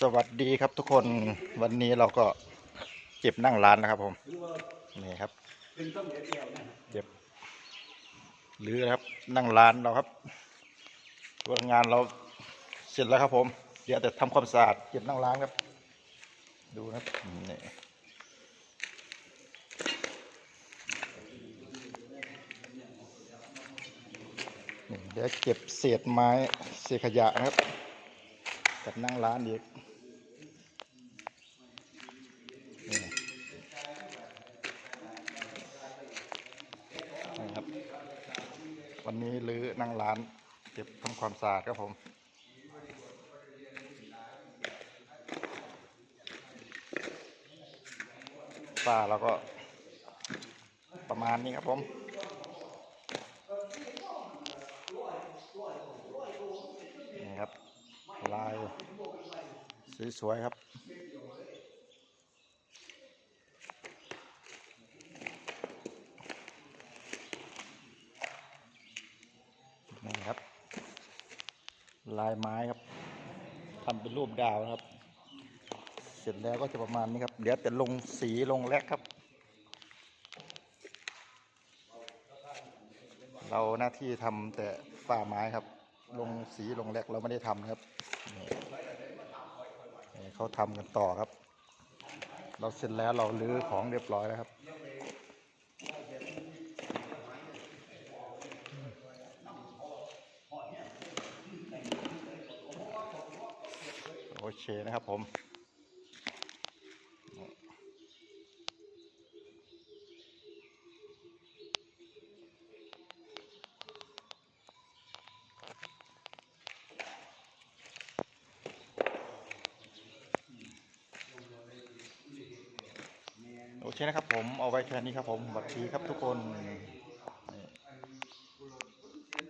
สวัสดีครับทุกคนวันนี้เราก็เก็บนั่งร้านนะครับผมนี่ครับเก็บหรือนะครับนั่งร้านเราครับตัวงานเราเสร็จแล้วครับผม เดี๋ยวแต่ทำความสะอาดเก็บนั่งร้านครับ ดูนะครับนี่เดี๋ยวเก็บเศษไม้เศษขยะนะครับกับนั่งร้านอีกนี่นี่ครับ วันนี้รื้อนั่งร้าน เก็บทำความสะอาดครับผมฝ้าเราก็ประมาณนี้ครับผมนี่ครับลายสวยๆครับ นี่ครับ ลายไม้ครับทำเป็นรูปดาวนะครับ เสร็จแล้วก็จะประมาณนี้ครับ เดี๋ยวจะลงสีลงแลกครับ เราหน้าที่ทำแต่ฝ้าไม้ครับ ลงสีลงแลกเราไม่ได้ทำนะครับนี่เขาทำกันต่อครับ เราเสร็จแล้วเราลื้อของเรียบร้อยแล้วครับ เคนะครับผมโอเคนะครับผมเอาไว้แค่นี้ครับผมสวัสดีครับทุกคน